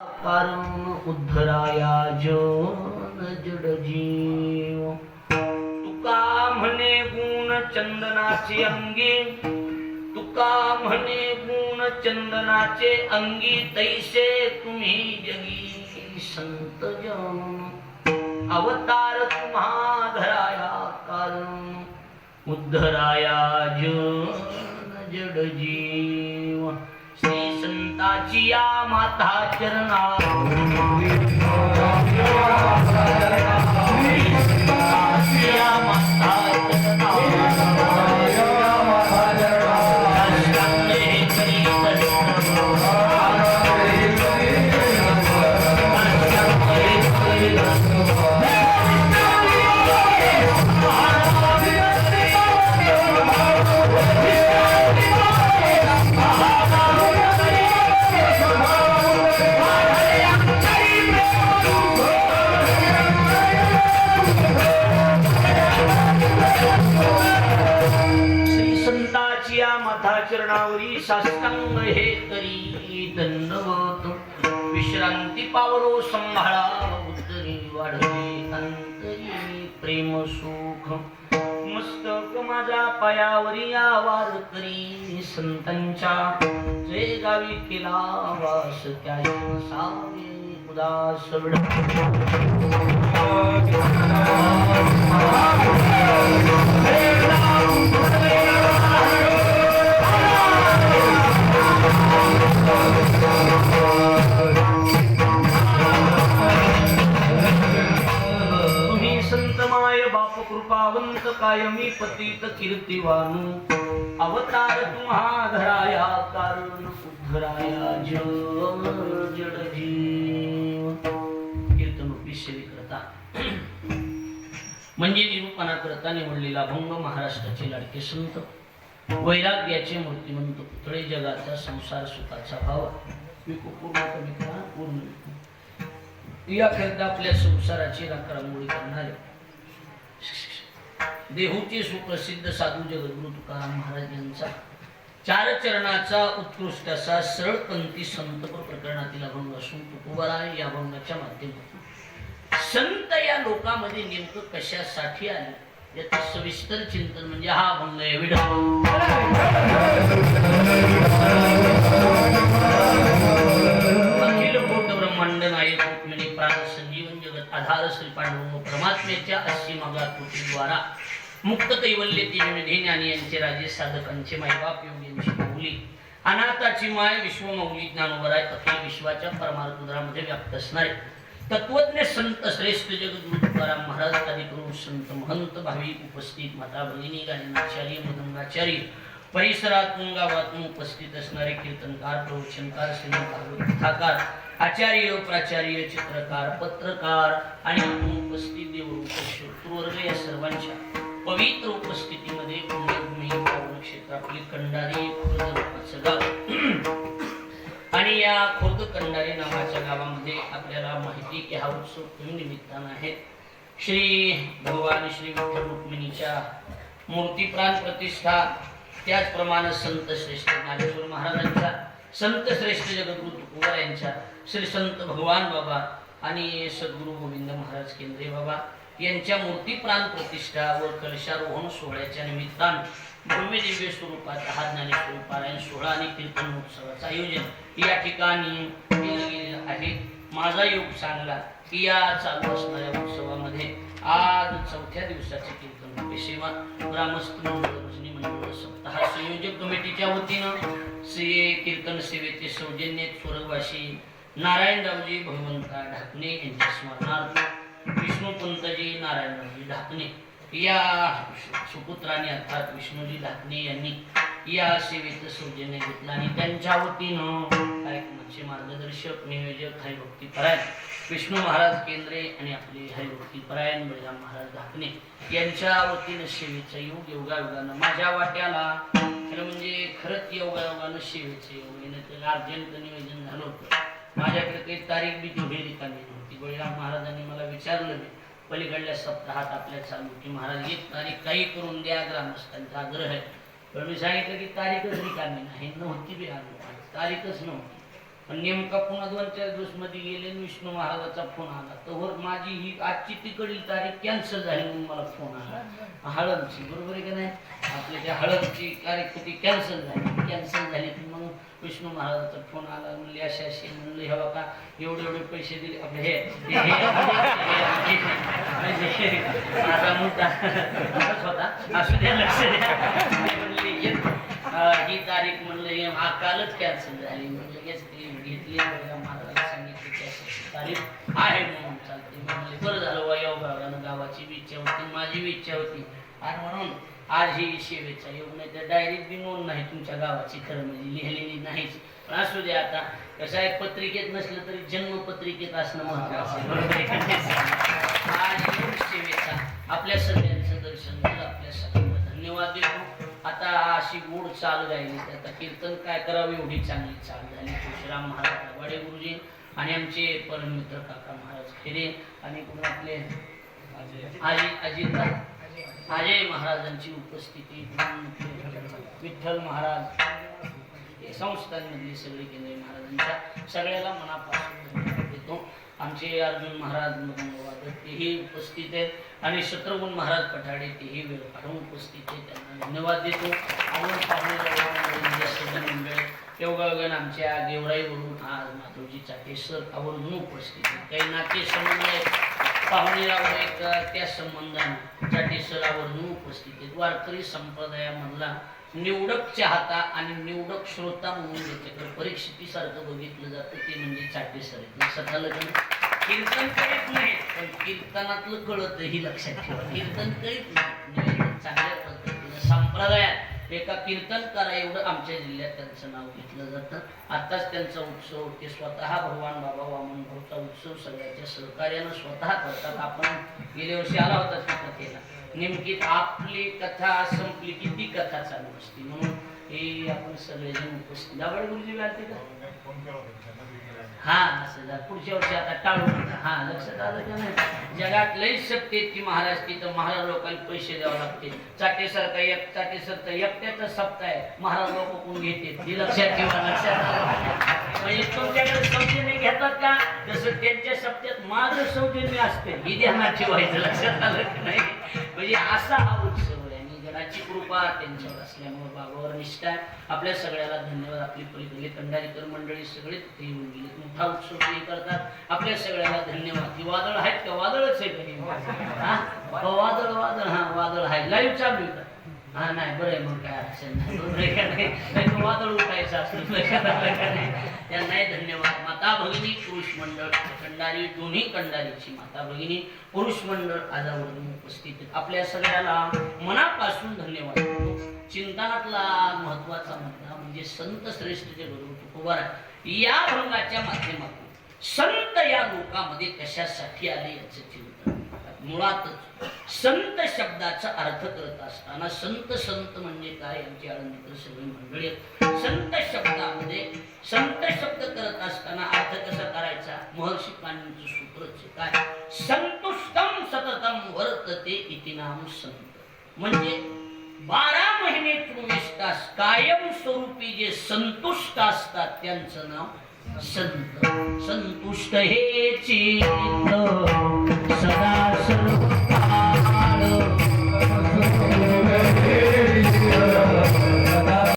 परम उद्धराया जन जड जीव। तुका म्हणे गुण चंदनाचे अंगी। तुका म्हणे गुण चंदनाचे अंगी तैसे तुम्ही जगी संत जन। अवतार तुम्हा धराया कारण उद्धराया जन जड जीव। जिया माता चरणा चरणावरी साष्टांग हे तरी दंडवत. विश्रांती पावलो संभाळा उतरी वाढले अंतरी प्रेम सुख. मस्तक माझ्या पायावरी आवाज करी संतांच्या. जय गावी केला वास त्या सावे उदास विड कायमी पतित कीर्तिवानु? अवतार तुम्हा धराया कारण उद्धराया जड जीव कीर्तन रूपी करता म्हणजे निरूपणा करता निवडलेला भंग महाराष्ट्राचे लाडके संत. वैराग्याचे मूर्तिमंत पुतळे जगाचा संसार सुखाचा भाव. विकू पूर्ण. पूर्ण याकरिता आपल्या संसाराची राखरांगोळी करणारे. देहूचे सुप्रसिद्ध साधू जगद्गुरु तुकाराम महाराज यांचा चार चरणाचा उत्कृष्ट असा सरळपंथी संतपूर प्रकरणातील अभंग असून तुकोबारा या अभंगाच्या माध्यमातून. संत या लोकांमध्ये नेमकं कशासाठी आले? याचं सविस्तर चिंतन म्हणजे हा अभंग आहे अखिल जीवन जगत आधार श्री पांडुरंग परमात्म्याच्या अशी मागा कृतीद्वारा मुक्त कैवल्य तिजनिधी ज्ञानी यांचे राजे साधकांचे मायबाप योगींची मौली. अनाथाची माय विश्वमौली ज्ञानोबराय तथा विश्वाच्या परमार्थुद्रामध्ये व्याप्त असणारे. तत्वज्ञ संत श्रेष्ठ जगद्गुरु तुकाराम महाराज आदी संत महंत भावी उपस्थित माता भगिनी गायनाचार्य मदंगाचार्य परिसरातून गावातून उपस्थित असणारे कीर्तनकार प्रवचनकार कथाकार आचार्य प्राचार्य चित्रकार पत्रकार आणि उपस्थित देवरूप या सर्वांच्या पवित्र उपस्थितीमध्ये पुण्यभूमी पावन क्षेत्र आपली कंडारी खुर्द गाव. आणि या खुर्द कंडारी नावाच्या गावामध्ये आपल्याला माहिती की हा उत्सव कोण निमित्तानं आहे? श्री भगवान श्री विठ्ठल रुक्मिणीच्या मूर्ती प्राण प्रतिष्ठा त्याचप्रमाणे संत श्रेष्ठ ज्ञानेश्वर महाराजांचा संत श्रेष्ठ जगद्गुरु तुकोबार यांच्या श्री संत भगवान बाबा आणि सद्गुरु गोविंद महाराज केंद्रे बाबा यांच्या मूर्ती प्राण प्रतिष्ठा व कलशारोहण सोहळ्याच्या निमित्तानं भव्य दिव्य स्वरूपात हा ज्ञानेश्वर पारायण सोहळा आणि कीर्तन महोत्सवाचं आयोजन या ठिकाणी आहे. माझा योग सांगला की या चालू असणाऱ्या उत्सवामध्ये आज चौथ्या दिवसाचे कीर्तन सेवा ग्रामस्थ म्हणजे सप्ताह संयोजक कमिटीच्या वतीनं श्री कीर्तन सेवेचे सौजन्य स्वर्गवासी नारायणरावजी भगवंता ढाकणे यांच्या स्मरणार्थ विष्णुपंतजी नारायणरावजी ढाकणे या सुपुत्राने अर्थात विष्णूजी ढाकणे यांनी या सेवेचं सौजन्य घेतलं आणि त्यांच्या वतीनं कार्यक्रमाचे मार्गदर्शक नियोजक हरिभक्ती परायण विष्णू महाराज केंद्रे आणि आपले हरिभक्ती परायण बळीराम महाराज धाकणे यांच्या वतीनं सेवेचा योग योगायोगानं माझ्या वाट्याला. खरं म्हणजे खरंच योगायोगानं सेवेचं योग येणं अर्जंट नियोजन झालं होतं. माझ्याकडे काही तारीख बी तेवढी रिकामी नव्हती. बळीराम महाराजांनी मला विचारलं मी पलीकडल्या सप्ताहात आपल्या चालू की महाराज एक तारीख काही करून द्या ग्रामस्थांचा आग्रह आहे. पण मी सांगितलं की तारीखच रिकामी नाही. नव्हती बी आलो तारीखच नव्हती. पण नेमका पुन्हा दोन चार दिवसमध्ये गेले विष्णू महाराजाचा फोन आला तर माझी ही आजची तिकडील तारीख कॅन्सल झाली म्हणून मला फोन आला हळदची बरोबर आहे का नाही आपल्या त्या हळदची तारीख होती कॅन्सल झाली कॅन्सल झाली तर मग विष्णू महाराजाचा फोन आला म्हणले असे असे म्हणले हे बघा एवढे एवढे पैसे दिले आपले हे हे- हे- हे- म्हणजे माझा होता असू द्या लक्ष द्या तारीख म्हणलं हे हा कालच कॅन्सल झाली. म्हणजे घेतली घेतली आणि महाराजाला सांगितलं की तारीख आहे म्हणून चालते. म्हणले बरं झालं वया गावानं गावाची बी इच्छा होती माझी बी इच्छा होती. आणि म्हणून आज ही सेवेचा योग नाही तर डायरेक्ट बी नोंद नाही तुमच्या गावाची खरं म्हणजे लिहिलेली नाहीच. पण असू दे आता कसं आहे पत्रिकेत नसलं तरी जन्मपत्रिकेत असणं महत्वाचं आहे. बरोबर आहे आज योग सेवेचा आपल्या सगळ्या अशी गोड चाल राहिली. आता कीर्तन काय करावं एवढी चांगली चाल झाली. तुळशीराम महाराज वाडे गुरुजी आणि आमचे परममित्र काका महाराज खेरे आणि कोण आपले आजी अजित अजय महाराजांची उपस्थिती. विठ्ठल महाराज. संस्थांमधली सगळी केंद्रीय महाराजांच्या सगळ्याला मनापासून देतो. आमचे अर्जुन महाराज मृदंगवादक तेही उपस्थित आहेत आणि शत्रुघ्न महाराज पठाडे तेही वेळ काढून उपस्थित आहेत. त्यांना धन्यवाद देतो. आवड पाहुणे सगळे मंडळ आमच्या गेवराईवरून आज माधवजी चाटे सर आवर्जून उपस्थित आहेत. काही नाते संबंध आहेत. पाहुणेराव एक त्या संबंधाने चाटे सर आवर्जून उपस्थित आहेत. वारकरी संप्रदायामधला निवडक चाहता आणि निवडक श्रोता म्हणून ज्याच्याकडे परीक्षितीसारखं बघितलं जातं ते म्हणजे चाटे सर आहेत. कीर्तन करीत नाही पण कीर्तनातलं कळत ही लक्षात ठेवा. कीर्तन करीत नाही म्हणजे चांगल्या पद्धतीनं संप्रदायात एका कीर्तनकारा एवढं आमच्या जिल्ह्यात त्यांचं नाव घेतलं जातं. आताच त्यांचा उत्सव ते स्वतः भगवान बाबा वामन भाऊचा उत्सव सगळ्याच्या सहकार्यानं स्वतः करतात. आपण गेल्या वर्षी आला होता त्या कथेला नेमकी आपली कथा संपली की ती कथा चालू असते म्हणून हे आपण सगळेजण उपस्थित. दाबड गुरुजी वाटते का? हा असं जा पुढच्या वर्षी आता टाळू हा लक्षात आलं का नाही? जगात लई शक्ती ती महाराज तिथं महाराज लोकांना पैसे द्यावे लागते चाटे सरका एक चाटे सरता एकट्याचा सप्ताह आहे. महाराज लोक कोण घेते ती लक्षात ठेवा लक्षात आलं म्हणजे तुमच्याकडे सौजन्य घेतात का? तसं त्यांच्या सप्त्यात माझं सौजन्य असते. ही ध्यानाची व्हायचं लक्षात आलं की नाही? म्हणजे असा हा उत्सव आहे. आणि जगाची कृपा त्यांच्यावर असल्यामुळे बाबावर निष्ठा आपल्या सगळ्याला धन्यवाद. आपली पलीकडली कंडारीकर मंडळी सगळे तिथे येऊन गेले मोठा उत्सव ते करतात. आपल्या सगळ्याला धन्यवाद. ही वादळ आहेत का? वादळच आहे हा? वादळ वादळ हा वादळ आहे. लाईव्ह चालू आहे हा नाही बरं आहे मग काय अडचण नाही. बरोबर आहे का नाही वादळ उठायचं असलं लक्षात आलं नाही त्यांनाही धन्यवाद. माता भगिनी पुरुष मंडळ कंडारी दोन्ही कंडारीची माता भगिनी पुरुष मंडळ आजावरून उपस्थित आपल्या सगळ्याला मनापासून धन्यवाद देतो. चिंतनातला महत्त्वाचा मुद्दा म्हणजे संत श्रेष्ठ जे गुरु तुकोबार आहे. या भंगाच्या माध्यमातून संत या लोकामध्ये कशासाठी आले याचं चिंतन? मुळातच संत शब्दाचा अर्थ करत असताना संत संत म्हणजे काय यांची आळंदीकर सगळी मंडळी संत शब्दामध्ये संत शब्द करत असताना अर्थ कसा करायचा? महर्षी पाणींचं सूत्रच काय? संतुष्टम सततम वर्तते इति नाम संत. म्हणजे बारा महिने चोवीस तास कायम स्वरूपी जे संतुष्ट असतात त्यांचं नाव संतुष्ट हे चित्त सदा सर्व